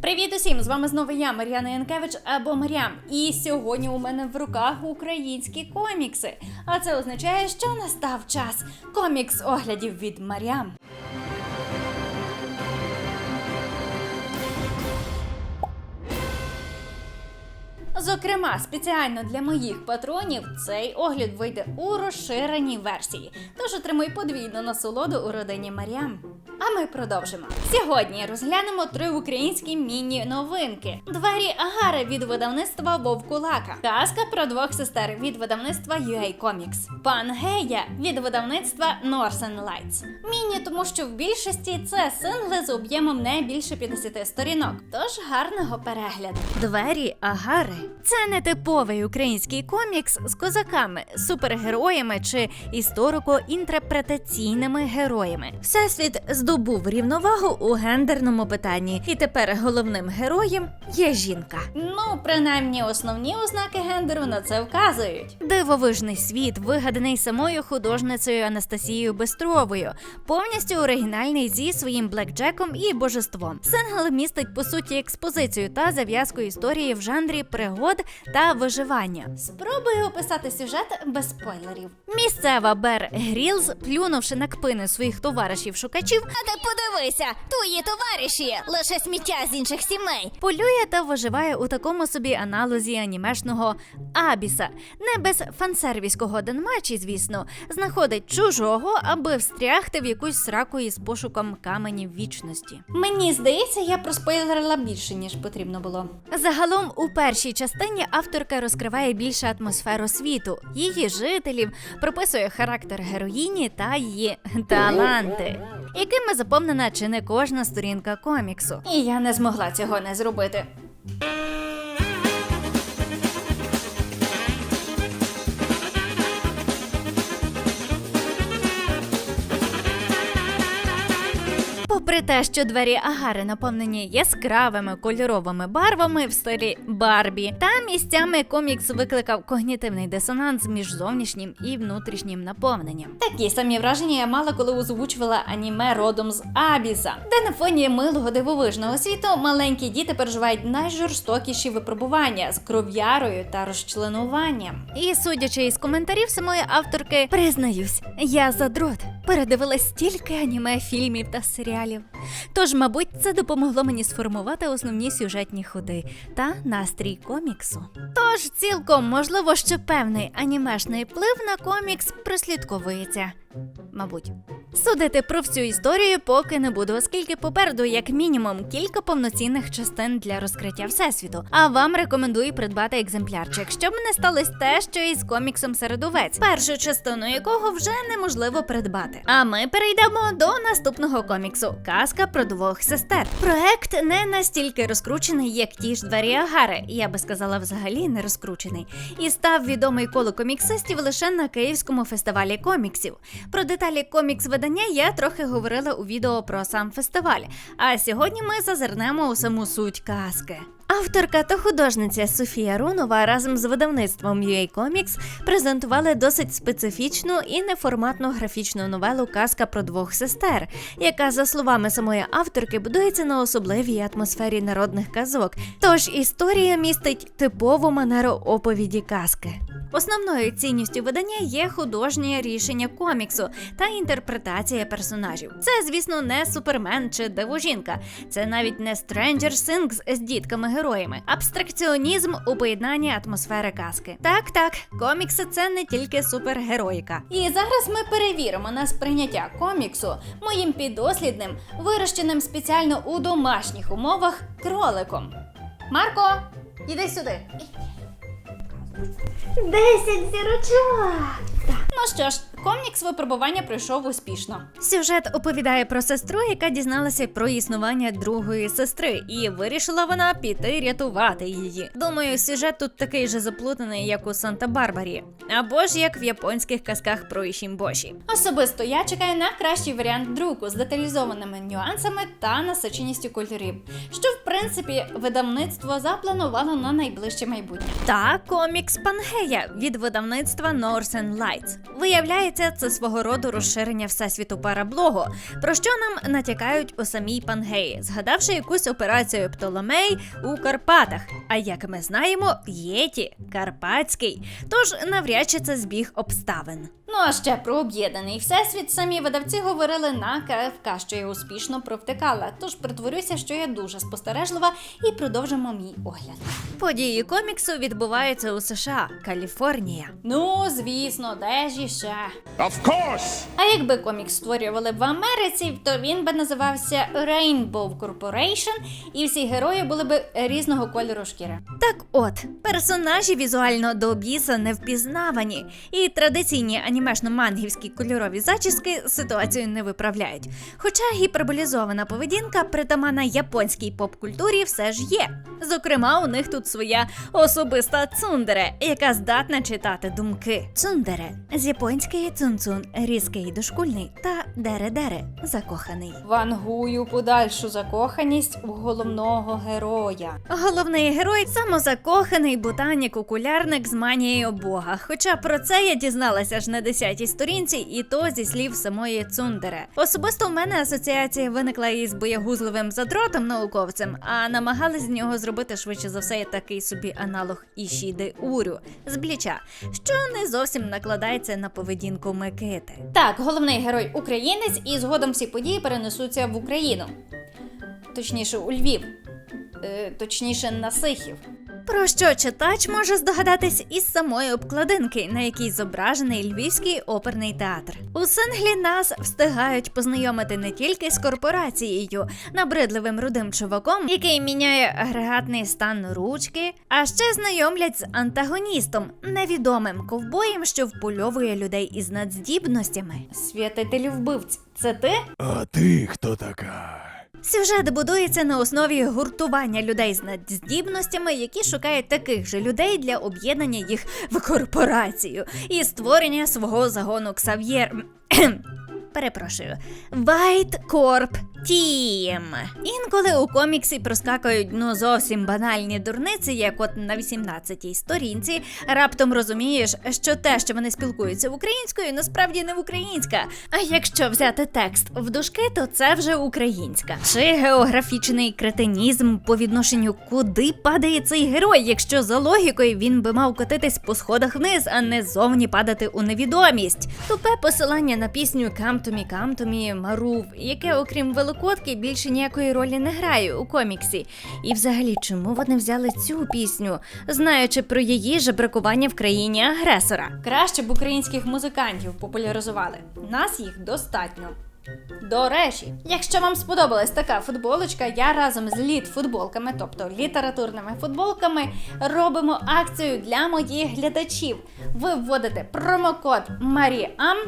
Привіт усім! З вами знову я, Мар'яна Янкевич або Мар'ям. І сьогодні у мене в руках українські комікси. А це означає, що настав час комікс оглядів від Мар'ям. Зокрема, спеціально для моїх патронів цей огляд вийде у розширеній версії. Тож отримуй подвійну насолоду у родині Маріам. А ми продовжимо. Сьогодні розглянемо три українські міні-новинки: Двері Агари від видавництва Вовкулака, Казка про двох сестер від видавництва UA Comics, Пангея від видавництва Northern Lights. Міні, тому що в більшості це сингли з об'ємом не більше 50 сторінок. Тож гарного перегляду. Двері Агари це не типовий український комікс з козаками, супергероями чи історико-інтерпретаційними героями. Всесвіт здобув рівновагу у гендерному питанні, і тепер головним героєм є жінка. Ну, принаймні, основні ознаки гендеру на це вказують. Дивовижний світ, вигаданий самою художницею Анастасією Бестровою, повністю оригінальний зі своїм блекджеком і божеством. Сингл містить по суті експозицію та зав'язку історії в жанрі пригод та виживання. Спробую описати сюжет без спойлерів. Місцева Бер Грілз, плюнувши на кпини своїх товаришів шукачів, А ти подивися, твої товариші, лише сміття з інших сімей. полює та виживає у такому собі аналозі анімешного Абіса, не без фансервіського Денмачі, звісно, знаходить чужого, аби встрягти в якусь сраку із пошуком каменів вічності. Мені здається, я проспойлерила більше ніж потрібно було. Загалом у першій частині авторка розкриває більше атмосферу світу, її жителів, прописує характер героїні та її таланти, якими заповнена чи не кожна сторінка коміксу. І я не змогла цього не зробити. Попри те, що двері Агари наповнені яскравими кольоровими барвами в стилі Барбі, та місцями комікс викликав когнітивний дисонанс між зовнішнім і внутрішнім наповненням. Такі самі враження я мала, коли озвучувала аніме родом з Абіса, де на фоні милого дивовижного світу маленькі діти переживають найжорстокіші випробування з кров'ярою та розчленуванням. І судячи із коментарів самої авторки, признаюсь, я задрот передивилась стільки аніме, фільмів та серіалів. Тож, мабуть, це допомогло мені сформувати основні сюжетні ходи та настрій коміксу. Тож, цілком можливо, що певний анімешний вплив на комікс прослідковується. Мабуть, судити про всю історію поки не буду, оскільки попереду, як мінімум, кілька повноцінних частин для розкриття всесвіту. А вам рекомендую придбати екземплярчик, щоб не сталося те, що із коміксом Середовець, першу частину якого вже неможливо придбати. А ми перейдемо до наступного коміксу Казка про двох сестер. Проект не настільки розкручений, як ті ж двері Агари. Я би сказала, взагалі не розкручений. І став відомий коло коміксистів лише на Київському фестивалі коміксів. Про деталі комікс видання я трохи говорила у відео про сам фестиваль. А сьогодні ми зазирнемо у саму суть казки. Авторка та художниця Софія Рунова разом з видавництвом UA Comics презентували досить специфічну і неформатну графічну новелу Казка про двох сестер, яка, за словами самої авторки, будується на особливій атмосфері народних казок. Тож історія містить типову манеру оповіді казки. Основною цінністю видання є художнє рішення коміксу та інтерпретація персонажів. Це, звісно, не супермен чи дивожінка. Це навіть не Stranger Things з дітками-героями. Абстракціонізм у поєднанні атмосфери казки. Так, так, комікси це не тільки супергероїка. І зараз ми перевіримо на сприйняття коміксу моїм підослідним, вирощеним спеціально у домашніх умовах кроликом. Марко, іди сюди. Десять зірочок. Ну що ж, комікс випробування пройшов успішно. Сюжет оповідає про сестру, яка дізналася про існування другої сестри, і вирішила вона піти рятувати її. Думаю, сюжет тут такий же заплутаний, як у Санта-Барбарі, або ж як в японських казках про Ішімбоші. Особисто я чекаю на кращий варіант друку з деталізованими нюансами та насиченістю кольорів, що в принципі видавництво запланувало на найближче майбутнє. Та комікс Пангея від видавництва Northern Lights. Виявляється, виявляється, це свого роду розширення всесвіту параблогу, про що нам натякають у самій Пангеї, згадавши якусь операцію Птоломей у Карпатах. А як ми знаємо, Єті Карпатський. Тож навряд чи це збіг обставин. Ну а ще про об'єднаний всесвіт самі видавці говорили на КФК, що я успішно провтикала. Тож притворюся, що я дуже спостережлива і продовжимо мій огляд. Події коміксу відбуваються у США, Каліфорнія. Ну, звісно, де ж іще. Of course! А якби комікс створювали б в Америці, то він би називався Rainbow Corporation, і всі герої були б різного кольору шкіри. Так от, персонажі візуально до біса не впізнавані, і традиційні анімешно-мангівські кольорові зачіски ситуацію не виправляють. Хоча гіперболізована поведінка притамана японській поп-культурі все ж є. Зокрема, у них тут своя особиста цундере, яка здатна читати думки. Цундере з японської цунцун різкий дошкульний та дере-дере закоханий. Вангую подальшу закоханість у головного героя. Головний герой самозакоханий ботанік-окулярник з манією Бога. Хоча про це я дізналася ж на 10-й сторінці, і то зі слів самої Цундере. Особисто в мене асоціація виникла із боягузливим задротом науковцем, а намагались з нього зробити швидше за все такий собі аналог Ішіди Урю з бліча, що не зовсім накладається на поведінку Микити. Так, головний герой українець, і згодом всі події перенесуться в Україну. Точніше, у Львів. Е, точніше, на Сихів. Про що читач може здогадатись із самої обкладинки, на якій зображений Львівський оперний театр. У Сенглі нас встигають познайомити не тільки з корпорацією, набридливим рудим чуваком, який міняє агрегатний стан ручки, а ще знайомлять з антагоністом, невідомим ковбоєм, що впольовує людей із надздібностями. Святителю вбивць, це ти? А ти хто така? Сюжет будується на основі гуртування людей з надздібностями, які шукають таких же людей для об'єднання їх в корпорацію і створення свого загону Ксав'єр. Перепрошую, White Corp Team. Інколи у коміксі проскакують ну зовсім банальні дурниці, як от на 18-й сторінці. Раптом розумієш, що те, що вони спілкуються українською, насправді не українська. А якщо взяти текст в дужки, то це вже українська. Чи географічний кретинізм по відношенню куди падає цей герой, якщо за логікою він би мав котитись по сходах вниз, а не зовні падати у невідомість. Тупе посилання на пісню Come to me, come to me, Марув, яке, окрім великодки, більше ніякої ролі не грає у коміксі. І взагалі, чому вони взяли цю пісню, знаючи про її жебракування в країні агресора? Краще б українських музикантів популяризували. Нас їх достатньо. До речі, якщо вам сподобалась така футболочка, я разом з літ футболками, тобто літературними футболками, робимо акцію для моїх глядачів. Ви вводите промокод Маріам,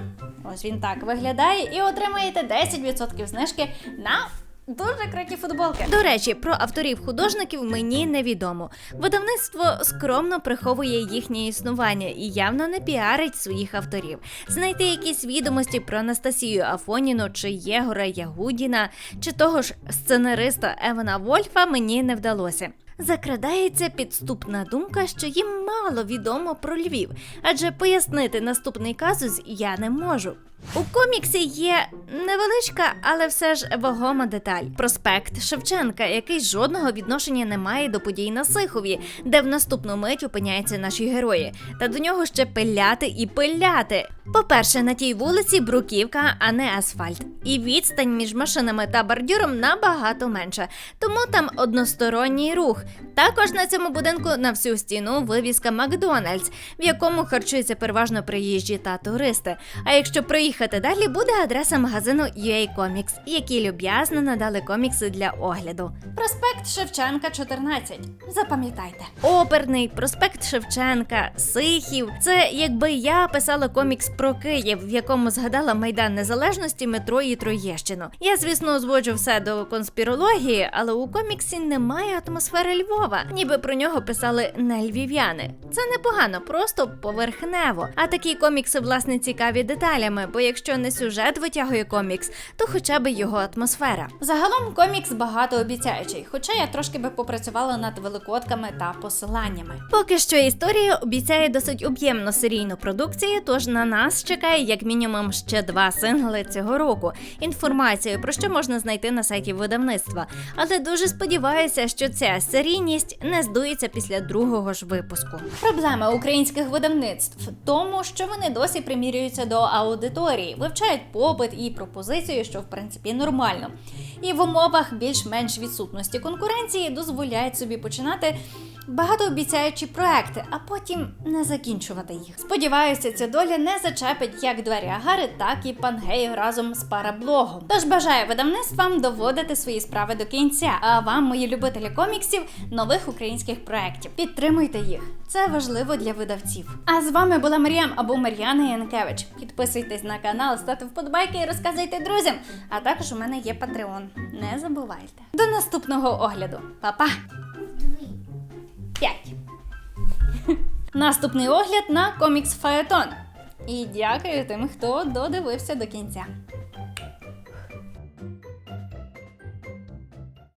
ось він так виглядає, і отримаєте 10% знижки на. Дуже круті футболки. До речі, про авторів художників мені невідомо. Видавництво скромно приховує їхнє існування і явно не піарить своїх авторів. Знайти якісь відомості про Анастасію Афоніну чи Єгора Ягудіна, чи того ж сценариста Евана Вольфа мені не вдалося. Закрадається підступна думка, що їм мало відомо про Львів, адже пояснити наступний казус я не можу. У коміксі є невеличка, але все ж вагома деталь. Проспект Шевченка, який жодного відношення не має до подій на Сихові, де в наступну мить опиняються наші герої. Та до нього ще пиляти і пиляти. По-перше, на тій вулиці бруківка, а не асфальт. І відстань між машинами та бордюром набагато менша, тому там односторонній рух. Також на цьому будинку на всю стіну вивіска Макдональдс, в якому харчуються переважно приїжджі та туристи. А якщо проїхати далі, буде адреса магазину UA Comics, які люб'язно надали комікси для огляду. Проспект Шевченка, 14. Запам'ятайте. Оперний проспект Шевченка, Сихів. Це якби я писала комікс про Київ, в якому згадала Майдан Незалежності, метро і Троєщину. Я, звісно, озводжу все до конспірології, але у коміксі немає атмосфери Львова, ніби про нього писали не львів'яни. Це непогано, просто поверхнево. А такі комікси, власне, цікаві деталями, бо якщо не сюжет витягує комікс, то хоча б його атмосфера. Загалом комікс багатообіцяючий, хоча я трошки би попрацювала над великодками та посиланнями. Поки що історія обіцяє досить об'ємну серійну продукцію, тож на нас чекає як мінімум ще два сингли цього року. Інформацію про що можна знайти на сайті видавництва. Але дуже сподіваюся, що ця серійність не здується після другого ж випуску. Проблема українських видавництв в тому, що вони досі примірюються до аудиторії, вивчають попит і пропозицію, що в принципі нормально. І в умовах більш-менш відсутності конкуренції дозволяють собі починати багатообіцяючі проекти, а потім не закінчувати їх. Сподіваюся, ця доля не зачепить як двері Агари, так і Пангею разом з параблогом. Тож бажаю видавництвам доводити свої справи до кінця. А вам, мої любителі коміксів, нових українських проєктів. Підтримуйте їх. Це важливо для видавців. А з вами була Маріам або Мар'яна Янкевич. Підписуйтесь на канал, ставте вподобайки і розказуйте друзям. А також у мене є Patreon. Не забувайте. До наступного огляду. Па-па! 5. Наступний огляд на комікс Фаетон. І дякую тим, хто додивився до кінця.